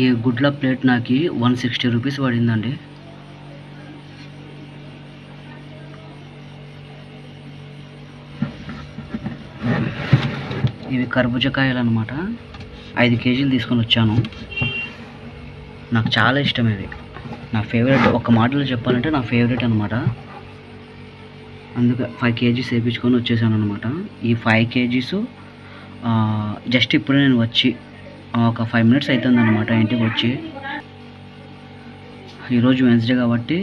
ఈ గుడ్ల ప్లేట్ నాకు వన్ సిక్స్టీ రూపీస్ పడిందండి. ఇవి కర్బూజకాయలు అనమాట ఐదు కేజీలు తీసుకొని వచ్చాను. నాకు చాలా ఇష్టం ఇవి. నా ఫేవరెట్ ఒక మాటలో చెప్పాలంటే నా ఫేవరెట్ అనమాట అందుకే ఫైవ్ కేజీస్ వేయించుకొని వచ్చేసాను అనమాట ఈ ఫైవ్ కేజీస్ జస్ట్ ఇప్పుడే నేను వచ్చి ఒక ఫైవ్ మినిట్స్ అవుతుంది అనమాట ఇంటికి వచ్చి. ఈరోజు వెన్స్డే కాబట్టి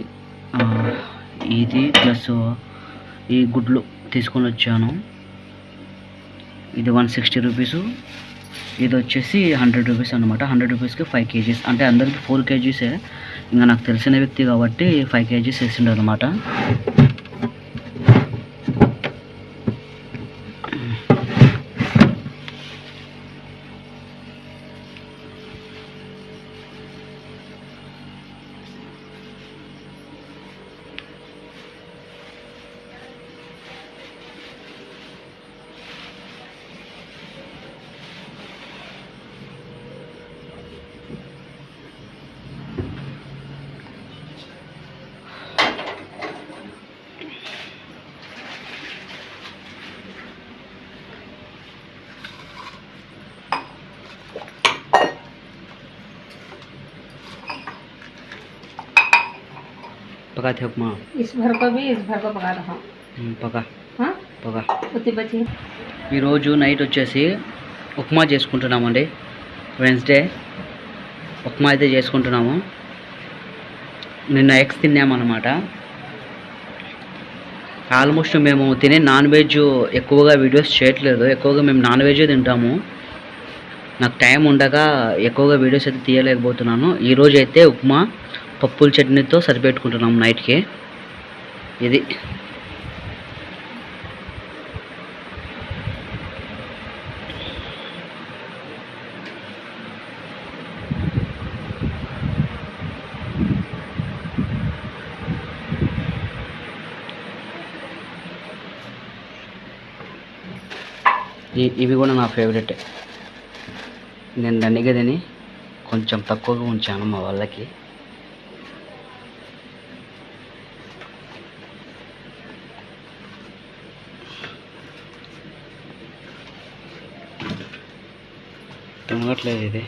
ఇది ప్లస్ ఈ గుడ్లు తీసుకొని వచ్చాను. ఇది వన్ సిక్స్టీ రూపీస్ ఇది వచ్చేసి హండ్రెడ్ రూపీస్ అనమాట హండ్రెడ్ రూపీస్కి ఫైవ్ కేజీస్. అంటే అందరికి ఫోర్ కేజీసే. ఇంకా నాకు తెలిసిన వ్యక్తి కాబట్టి ఫైవ్ కేజీస్ వేసిండు అనమాట पका थे उपमा इस भर को भी इस भर को पका रहा हूँ हम्म, पका हाँ పగా उतनी बची ఈరోజు నైట్ వచ్చేసి ఉప్మా చేసుకుంటున్నామండి వెన్స్డే ఉప్మా అయితే చేసుకుంటున్నాము నిన్న ఎగ్స్ తిన్నామన్నమాట ఆల్మోస్ట్ మేము తినే నాన్ వెజ్ ఎక్కువగా వీడియోస్ చేయట్లేదు ఎక్కువగా మేము నాన్ వెజ్ తింటాము నాకు టైం ఉండగా ఎక్కువగా వీడియోస్ అయితే తీయలేకపోతున్నాను ఈరోజు అయితే ఉప్మా పప్పుల చట్నీతో సరిపెట్టుకుంటున్నాం నైట్కి. ఇది. ఇవి కూడా నా ఫేవరెట్. నేను దండిగా తిని కొంచెం తక్కువగా ఉంచాను మా వాళ్ళకి. తినట్లేదు ఇది.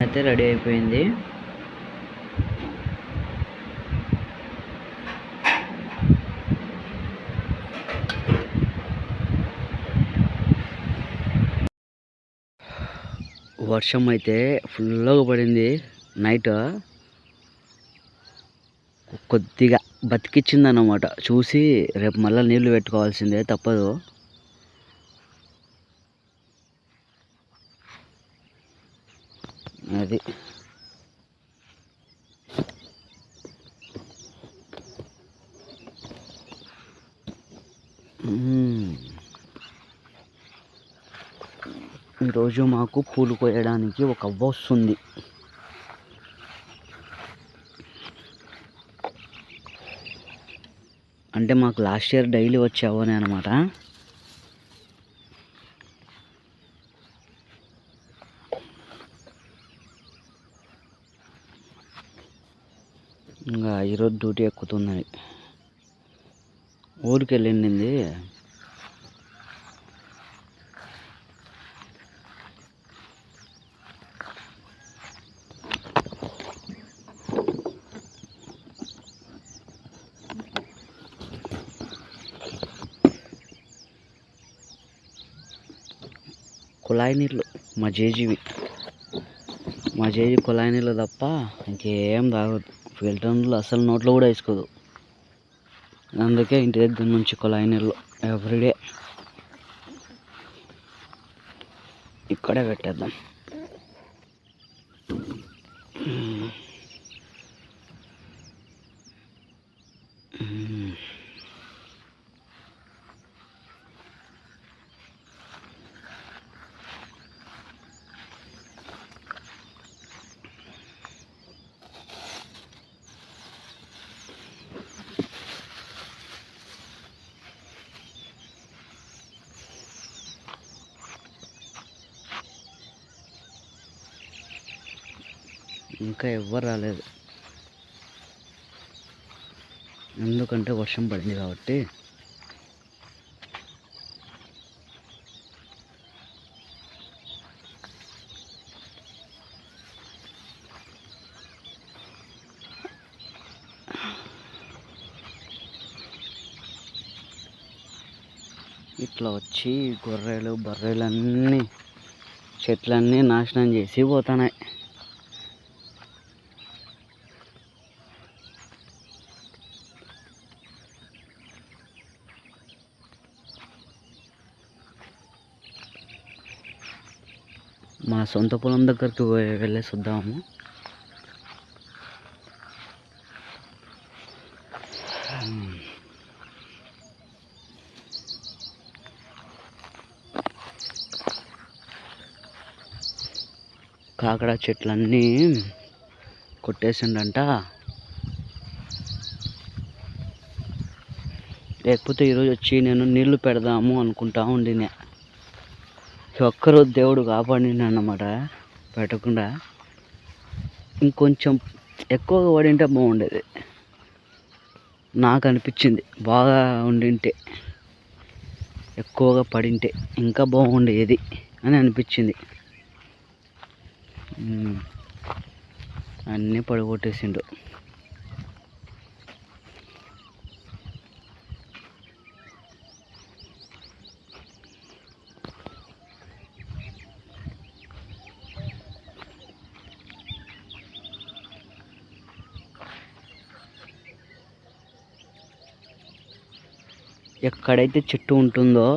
అయితే రెడీ అయిపోయింది. వర్షం అయితే ఫుల్గా పడింది. నైట్ కొద్దిగా బతికిచ్చింది అన్నమాట చూసి రేపు మళ్ళీ నీళ్ళు పెట్టుకోవాల్సిందే తప్పదు. అది. ఈరోజు మాకు పూలు కోయడానికి ఒక అవ్వ వస్తుంది. అంటే మాకు లాస్ట్ ఇయర్ డైలీ వచ్చే అనమాట ఇంకా ఈరోజు డ్యూటీ ఎక్కుతున్నది ఊరికి వెళ్ళింది కుళాయి నీళ్ళు మా జేజీవి. మా జేజీ కుళాయి నీళ్ళు తప్ప ఇంకేం తాగదు. ఫిల్టర్ నీళ్ళు అసలు నోట్లో కూడా వేసుకోదు. అందుకే ఇంటి దగ్గర నుంచి కుళాయి నీళ్ళు ఎవ్రీడే. ఇక్కడే పెట్టేద్దాం. ఇంకా ఎవ్వరు రాలేదు. ఎందుకంటే వర్షం పడింది కాబట్టి. ఇట్లా వచ్చి గొర్రెలు బర్రెలన్నీ చెట్లన్నీ నాశనం చేసి పోతున్నాయి. మా సొంత పొలం దగ్గరికి వెళ్ళే వెళ్ళేసి వద్దాము కాకడ చెట్లన్నీ కొట్టేసిండంట. లేకపోతే ఈరోజు వచ్చి నేను నీళ్ళు పెడదాము అనుకుంటా ఉండినే. ఒక్కరూ దేవుడు కాపాడినమాట అన్నమాట పెట్టకుండా ఇంకొంచెం ఎక్కువగా పడింటే బాగుండేది. నాకు అనిపించింది బాగా ఉండింటే ఎక్కువగా పడింటే ఇంకా బాగుండేది అని అనిపించింది. అన్నీ పడగొట్టేసిండు ఎక్కడైతే చెట్టు ఉంటుందో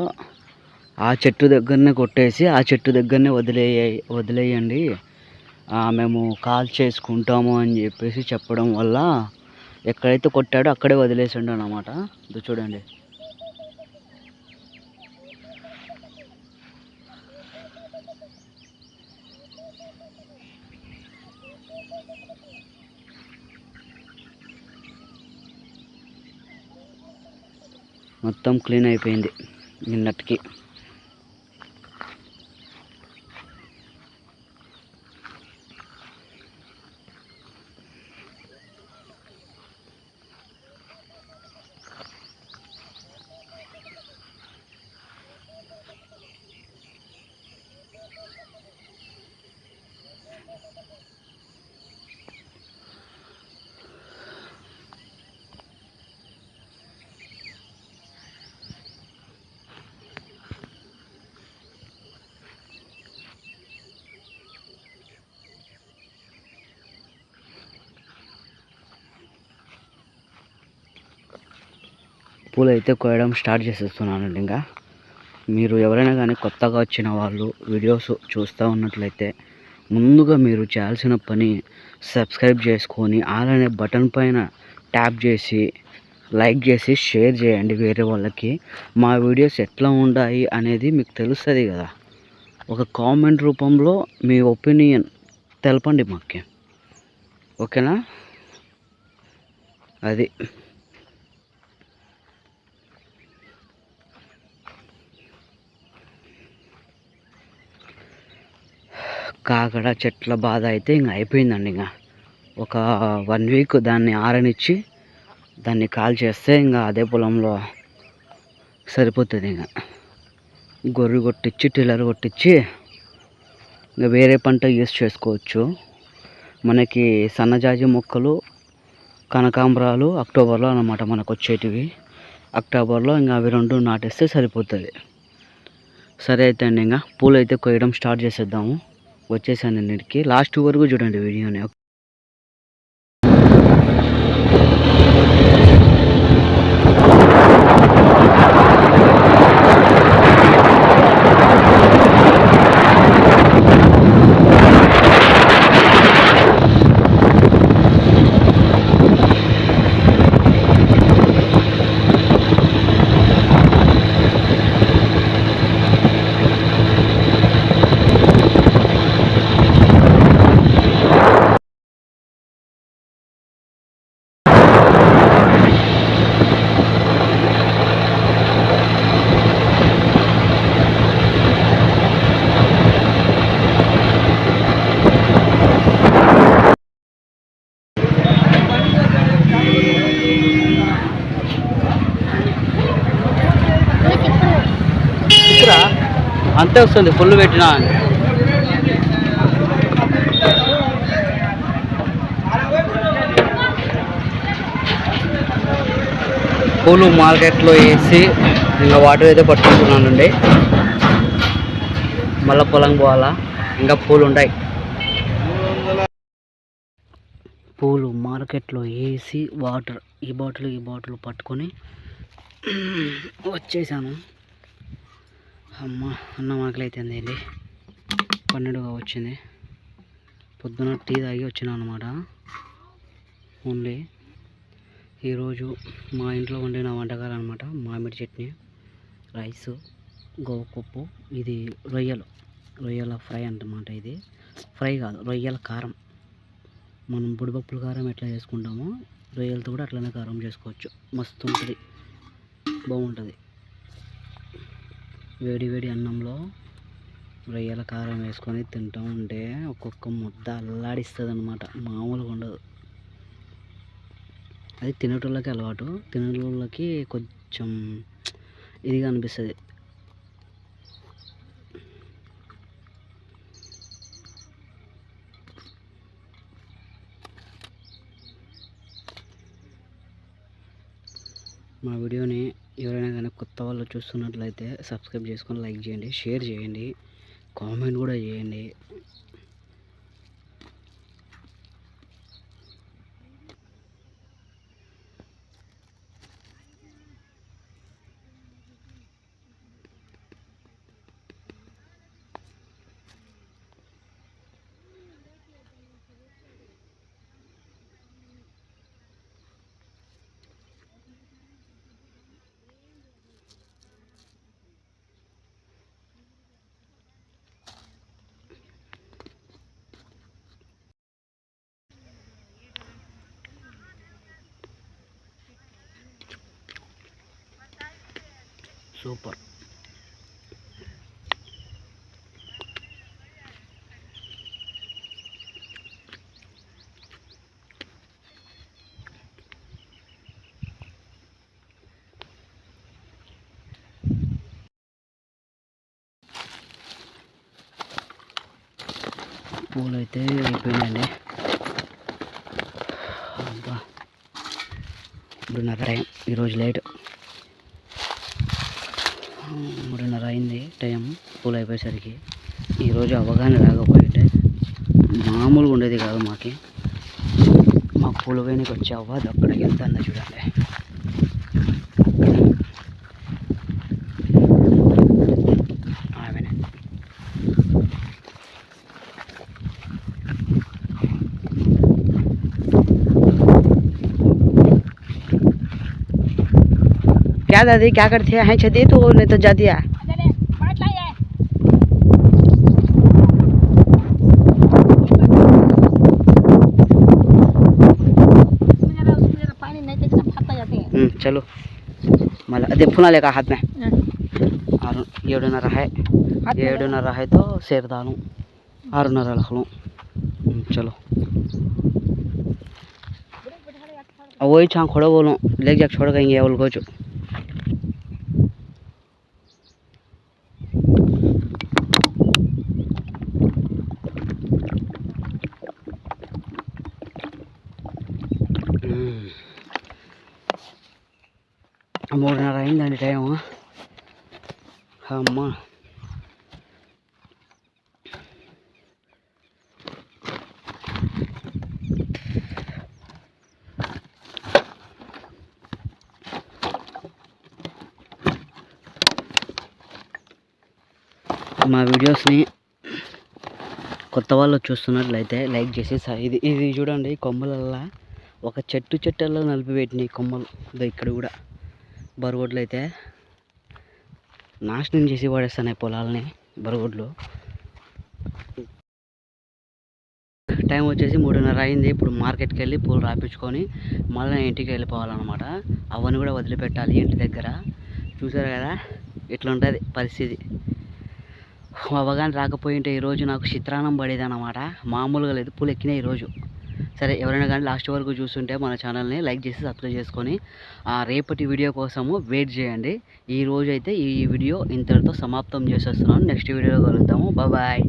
ఆ చెట్టు దగ్గరనే కొట్టేసి ఆ చెట్టు దగ్గరనే వదిలేయ వదిలేయండి. మేము కాల్ చేసుకుంటాము అని చెప్పేసి చెప్పడం వల్ల ఎక్కడైతే కొట్టాడో అక్కడే వదిలేసిండు అన్నమాట ఇది చూడండి. మొత్తం క్లీన్ అయిపోయింది నిన్నటికి. పూలు అయితే కోయడం స్టార్ట్ చేసేస్తున్నానండి ఇంకా. మీరు ఎవరైనా కానీ కొత్తగా వచ్చిన వాళ్ళు వీడియోస్ చూస్తూ ఉన్నట్లయితే ముందుగా మీరు చేయాల్సిన పని సబ్స్క్రైబ్ చేసుకొని అలానే బటన్ పైన ట్యాప్ చేసి లైక్ చేసి షేర్ చేయండి వేరే వాళ్ళకి. మా వీడియోస్ ఎట్లా ఉన్నాయి అనేది మీకు తెలుస్తుంది కదా. ఒక కామెంట్ రూపంలో మీ ఒపీనియన్ తెలపండి మాకు. ఓకేనా? అది. కాకడ చెట్ల బాధ అయితే ఇంకా అయిపోయిందండి ఇంకా. ఒక వన్ వీక్ దాన్ని ఆరనిచ్చి దాన్ని కాల్ చేస్తే ఇంకా అదే పొలంలో సరిపోతుంది ఇంకా. గొర్రె కొట్టించి టిల్లర్ కొట్టించి ఇంకా వేరే పంట యూస్ చేసుకోవచ్చు. మనకి సన్నజాజి మొక్కలు కనకాంబరాలు అక్టోబర్లో అన్నమాట మనకు వచ్చేటివి అక్టోబర్లో ఇంకా అవి రెండు నాటేస్తే సరిపోతుంది. సరే అయితే అండి ఇంకా పూలు అయితే కొయ్యడం స్టార్ట్ చేసేద్దాము. వచ్చేసాను అన్నిటికీ. లాస్ట్ వరకు చూడండి వీడియోని. అంతే వస్తుంది ఫుల్ పెట్టినా పూలు మార్కెట్లో వేసి ఇంకా వాటర్ అయితే పట్టుకుంటున్నానండి. మళ్ళీ పొలం పోవాలా? ఇంకా పూలు ఉంటాయి. పూలు మార్కెట్లో వేసి వాటర్ ఈ బాటిల్ ఈ బాటిల్ పట్టుకొని వచ్చేసాను. అమ్మ అన్నం ఆకలి అయిపోయింది పన్నెండుగా వచ్చింది. పొద్దున టీ తాగి వచ్చినా అనమాట ఓన్లీ ఈరోజు మా ఇంట్లో వండిన వంటకాలు అనమాట మామిడి చట్నీ రైస్ గోపప్పు ఇది రొయ్యలు. రొయ్యల ఫ్రై అన్నమాట ఇది. ఫ్రై కాదు రొయ్యల కారం. మనం బుడిపప్పుల కారం ఎట్లా చేసుకుంటామో రొయ్యలతో కూడా అట్లనే కారం చేసుకోవచ్చు. మస్తు ఉంటుంది. బాగుంటుంది. వేడి వేడి అన్నంలో రొయ్యల కారం వేసుకొని తింటూ ఉంటే ఒక్కొక్క ముద్ద అల్లాడిస్తుంది అనమాట మామూలుగా ఉండదు. అది తినేటోళ్ళకి అలవాటు. తినేటోళ్ళకి కొంచెం ఇదిగా అనిపిస్తుంది. మా వీడియోని ఎవరైనా కానీ కొత్త వాళ్ళు చూస్తున్నట్లయితే సబ్స్క్రైబ్ చేసుకొని లైక్ చేయండి షేర్ చేయండి కామెంట్ కూడా చేయండి. సూపర్. పూలు అయితే అయిపోయిందండి అబ్బా. మూడున్నర టైం. ఈరోజు లేట్. మూడున్నర అయింది టైం పూలు అయిపోయేసరికి. ఈరోజు అవగాహన రాకపోయింటే మామూలుగా ఉండేది కాదు మాకి. మా పూలు వేనికి వచ్చే అవ్వదు అక్కడికి వెళ్తాను చూడండి. क्या दादी क्या करते हैं? छे तो नहीं तो जा दिया हम्म, चलो। मतलब अदे फुना लेगा हाथ में। और ये उड़ना रहा है। ये उड़ना रहा है। तो शेर डालूँ और ना रख लूँ। चलो। वही छाँ खोड़ो बोलो। लेक जाकर छोड़ गएँगे उल्गो जो। మా వీడియోస్ని కొత్త వాళ్ళు చూస్తున్నట్లయితే లైక్ చేసి ఇది ఇది చూడండి కొమ్మలల్లా. ఒక చెట్టు చెట్టల్లో నలిపిపెట్టినాయి కొమ్మలు. ఇదో ఇక్కడ కూడా బరుగొడ్లు అయితే నాశనం చేసి పడేస్తున్నాయి పొలాలని బరుగొడ్లు టైం వచ్చేసి మూడున్నర అయింది. ఇప్పుడు మార్కెట్కి వెళ్ళి పూలు రాపించుకొని మళ్ళీ ఇంటికి వెళ్ళిపోవాలన్నమాట. అవన్నీ కూడా వదిలిపెట్టాలి ఇంటి దగ్గర. చూసారు కదా? ఇట్లా ఉంటుంది పరిస్థితి. అవగాహన రాకపోయింటే ఈరోజు నాకు చిత్రాన్నం పడేది అనమాట మామూలుగా లేదు పూలు ఎక్కినాయి ఈరోజు సరే ఎవరైనా కానీ లాస్ట్ వరకు చూస్తుంటే మన ఛానల్ని లైక్ చేసి సబ్స్క్రైబ్ చేసుకొని ఆ, రేపటి వీడియో కోసము వెయిట్ చేయండి. ఈ రోజు అయితే ఈ వీడియో ఇంతటితో సమాప్తం చేసేస్తున్నాను. నెక్స్ట్ వీడియోలో కలుద్దాము. బాయ్.